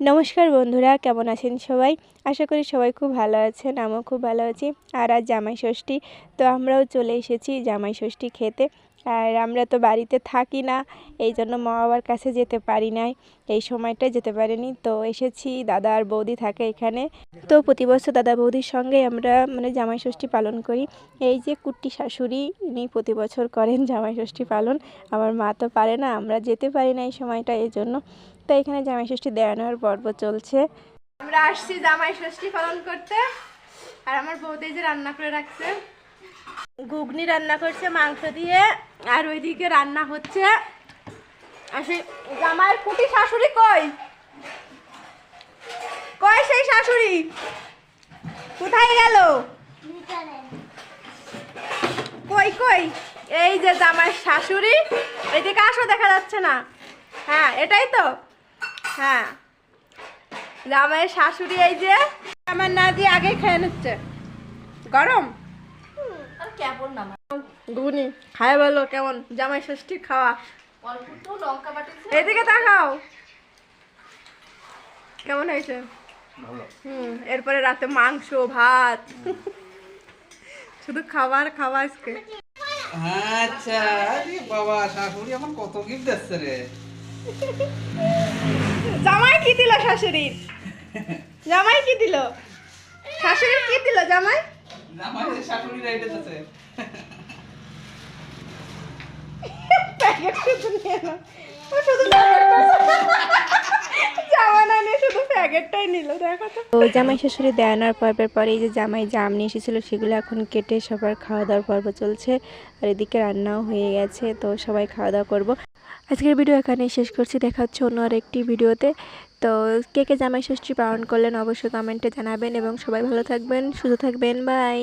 নমস্কার বন্ধুরা, কেমন আছেন সবাই? আশা করি সবাই খুব ভালো আছেন, আমিও খুব ভালো আছি। আর আজ জামাই ষষ্ঠী, তো আমরাও চলে এসেছি জামাই ষষ্ঠী খেতে। আর আমরা তো বাড়িতে থাকি না, এই জন্য মা বাবার কাছে যেতে পারি নাই। এই সময়টা যেতে পারিনি, তো এসেছি, দাদা আর বৌদি থাকে এখানে। তো প্রতি বছর দাদা বৌদির সঙ্গে আমরা মানে জামাই ষষ্ঠী পালন করি। এই যে কুট্টি শাশুড়ি, ইনি প্রতি বছর করেন জামাই ষষ্ঠী পালন। আমার মা তো পারে না, আমরা যেতে পারি না এই সময়টা এই জন্য। তো এখানে জামাই ষষ্ঠী দেওয়ানোর পর্ব চলছে। আমরা আসছি জামাই ষষ্ঠী পালন করতে। আর আমার বৌদি যে রান্না করে রাখছে। ঘুগনি রান্না করছে, মাংস দিয়ে। আর ওইদিকে রান্না হচ্ছে। আর সেই জামাইয়ের কুটি শাশুড়ি কই? কই সেই শাশুড়ি? কোথায় গেল? কই কই? এই যে জামাইয়ের শাশুড়ি। এদিকে আসো, দেখা যাচ্ছে না। হ্যাঁ এটাই তো। হ্যাঁ। জামাইয়ের শাশুড়ি এই যে আমার না দিয়ে আগে খেয়ে নিচ্ছে। গরম? কেমন না ঘুগনি। খায় বলো কেমন? জামাই ষষ্ঠী খাওয়া। অল্প তো লঙ্কা বাটিছে এদিকে তাকাও। কেমন হয়েছে? হুম এরপরে রাতে মাংস ভাত। শুধু খাবার খাওয়া আজকে। আচ্ছা বাবা শাশুড়ি আমার কত গিফট দিচ্ছে রে। জামাই কি দিল শাশুড়ির? জামাই কি দিল? শাশুড়ির কি দিল জামাই? জামাই শাশুড়ি রাইটে আছে প্যাকেট শুধু নিয়ে শুধু প্যাকেটটা জামা না নিয়ে শুধু প্যাকেটটাই নিল দেখো তো জামাই শাশুড়ি দেওয়ানোর পর্বের পরে এই যে জামাই জাম নিয়ে এসেছিল সেগুলো এখন কেটে সবার খাওয়া দাওয়ার পর্ব চলছে। আর এদিকে রান্নাও হয়ে গেছে, তো সবাই খাওয়া দাওয়া করব। আজকের ভিডিও এখানেই শেষ করছি, দেখা হচ্ছে অন্য আরেকটি ভিডিওতে। তো কে কে জামাই ষষ্ঠী পালন করলেন অবশ্যই কমেন্টে জানাবেন এবং সবাই ভালো থাকবেন, সুস্থ থাকবেন, বাই।